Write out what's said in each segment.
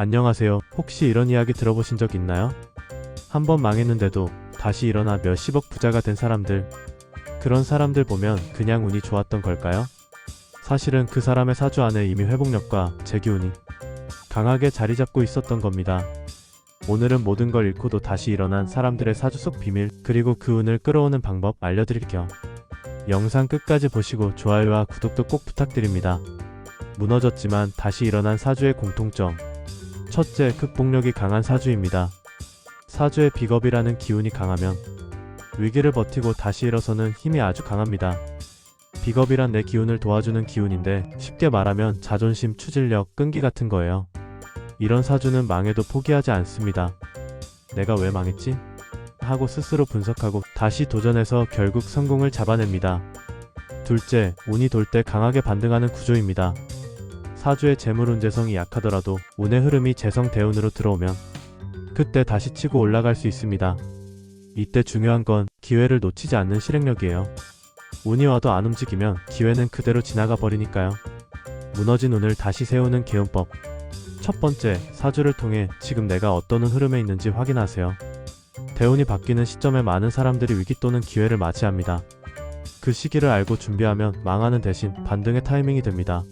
안녕하세요. 혹시 이런 이야기 들어보신 적 있나요? 한 번 망했는데도 다시 일어나 몇십억 부자가 된 사람들. 그런 사람들 보면 그냥 운이 좋았던 걸까요? 사실은 그 사람의 사주 안에 이미 회복력과 재기운이 강하게 자리 잡고 있었던 겁니다. 오늘은 모든 걸 잃고도 다시 일어난 사람들의 사주 속 비밀, 그리고 그 운을 끌어오는 방법 알려드릴게요. 영상 끝까지 보시고 좋아요와 구독도 꼭 부탁드립니다. 무너졌지만 다시 일어난 사주의 공통점. 첫째, 극복력이 강한 사주입니다. 사주의 비겁이라는 기운이 강하면 위기를 버티고 다시 일어서는 힘이 아주 강합니다. 비겁이란 내 기운을 도와주는 기운인데 쉽게 말하면 자존심, 추진력, 끈기 같은 거예요. 이런 사주는 망해도 포기하지 않습니다. 내가 왜 망했지? 하고 스스로 분석하고 다시 도전해서 결국 성공을 잡아냅니다. 둘째, 운이 돌 때 강하게 반등하는 구조입니다. 사주의 재물 운재성이 약하더라도 운의 흐름이 재성 대운으로 들어오면 그때 다시 치고 올라갈 수 있습니다. 이때 중요한 건 기회를 놓치지 않는 실행력이에요. 운이 와도 안 움직이면 기회는 그대로 지나가 버리니까요. 무너진 운을 다시 세우는 개운법. 첫 번째, 사주를 통해 지금 내가 어떤 흐름에 있는지 확인하세요. 대운이 바뀌는 시점에 많은 사람들이 위기 또는 기회를 맞이합니다. 그 시기를 알고 준비하면 망하는 대신 반등의 타이밍이 됩니다.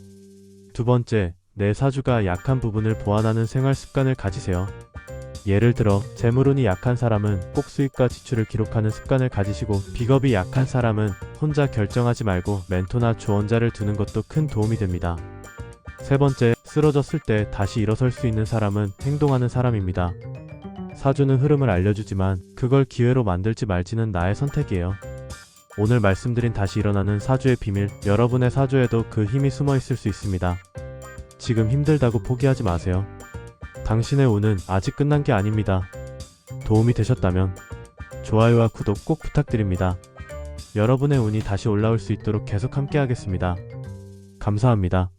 두 번째, 내 사주가 약한 부분을 보완하는 생활 습관을 가지세요. 예를 들어, 재물운이 약한 사람은 꼭 수입과 지출을 기록하는 습관을 가지시고, 비겁이 약한 사람은 혼자 결정하지 말고 멘토나 조언자를 두는 것도 큰 도움이 됩니다. 세 번째, 쓰러졌을 때 다시 일어설 수 있는 사람은 행동하는 사람입니다. 사주는 흐름을 알려주지만 그걸 기회로 만들지 말지는 나의 선택이에요. 오늘 말씀드린 다시 일어나는 사주의 비밀, 여러분의 사주에도 그 힘이 숨어 있을 수 있습니다. 지금 힘들다고 포기하지 마세요. 당신의 운은 아직 끝난 게 아닙니다. 도움이 되셨다면 좋아요와 구독 꼭 부탁드립니다. 여러분의 운이 다시 올라올 수 있도록 계속 함께 하겠습니다. 감사합니다.